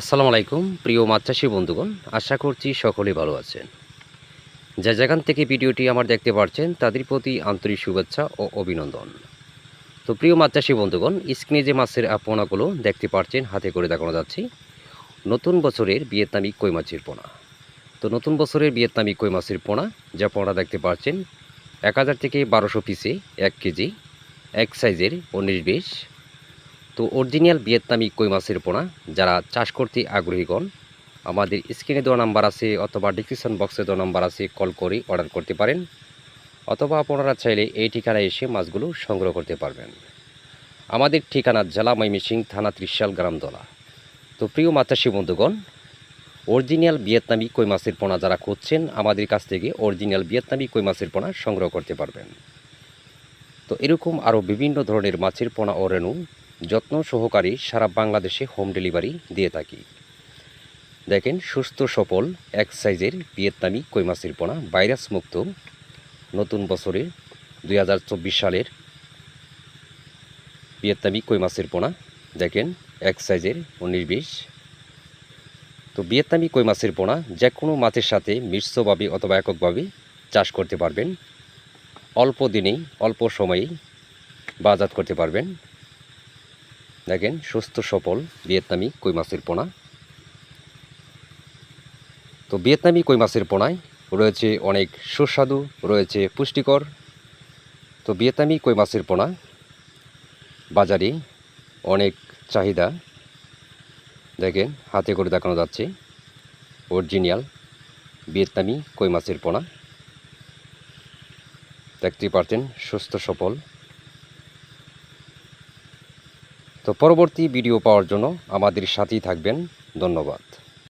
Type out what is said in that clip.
আসসালামু আলাইকুম, প্রিয় মাছ চাষী বন্ধুগণ, আশা করছি সকলে ভালো আছেন। যে যেখান থেকে ভিডিওটি আমার দেখতে পাচ্ছেন তাদের প্রতি আন্তরিক শুভেচ্ছা ও অভিনন্দন। তো প্রিয় মাছ চাষী বন্ধুগণ, স্ক্রিনে যে মাছের পোনাগুলো দেখতে পাচ্ছেন হাতে করে দেখানো যাচ্ছে, নতুন বছরের ভিয়েতনামি কই মাছের পোনা। তো নতুন বছরের ভিয়েতনামি কই মাছের পোনা, যা পোনা দেখতে পাচ্ছেন এক হাজার থেকে বারোশো পিসে এক কেজি, এক সাইজের উনিশ বিশ তো অরিজিনাল ভিয়েতনামি কই মাছের পোনা, যারা চাষ করতে আগ্রহীগণ আমাদের স্ক্রিনে দেওয়া নাম্বার আছে অথবা ডিসক্রিপশন বক্সে দেওয়া নাম্বার আছে কল করে অর্ডার করতে পারেন, অথবা আপনারা চাইলে এই ঠিকানায় এসে মাছগুলো সংগ্রহ করতে পারবেন। আমাদের ঠিকানা জেলা ময়মিসিং থানা ত্রিশাল, গ্রামদলা। তো প্রিয় মাতাসী বন্ধুগণ অরিজিনাল ভিয়েতনামি কই মাছের পোনা যারা খুঁজছেন, আমাদের কাছ থেকে অরিজিনাল ভিয়েতনামি কই মাছের পোনা সংগ্রহ করতে পারবেন। তো এরকম আরও বিভিন্ন ধরনের মাছের পোনা ও রেণু যত্ন সহকারে সারা বাংলাদেশে হোম ডেলিভারি দিয়ে থাকি। দেখেন সুস্থ সফল এক সাইজের ভিয়েতনামি কই পোনা ভাইরাস মুক্ত নতুন বছরে দুই সালের ভিয়েতনামি কই পোনা দেখেন এক সাইজের উনিশ, বিশ। তো ভিয়েতনামি কই পোনা যে কোনো মাছের সাথে মিশ্রভাবে অথবা এককভাবে চাষ করতে পারবেন। অল্প দিনেই, অল্প সময়েই বাজাত করতে পারবেন। দেখেন, সুস্থ, সফল, ভিয়েতনামি কই মাছের পোনা। তো ভিয়েতনামি কই মাছের পোনায় রয়েছে অনেক সুস্বাদু, রয়েছে পুষ্টিকর। তো ভিয়েতনামি কই মাছের পোনা, বাজারে অনেক চাহিদা। দেখেন, হাতে করে দেখানো যাচ্ছে, অরিজিনাল ভিয়েতনামি কই মাছের পোনা। দেখতেই পারতেন সুস্থ, সফল তো পরবর্তী ভিডিও পাওয়ার জন্য আমাদের সাথেই থাকবেন। ধন্যবাদ।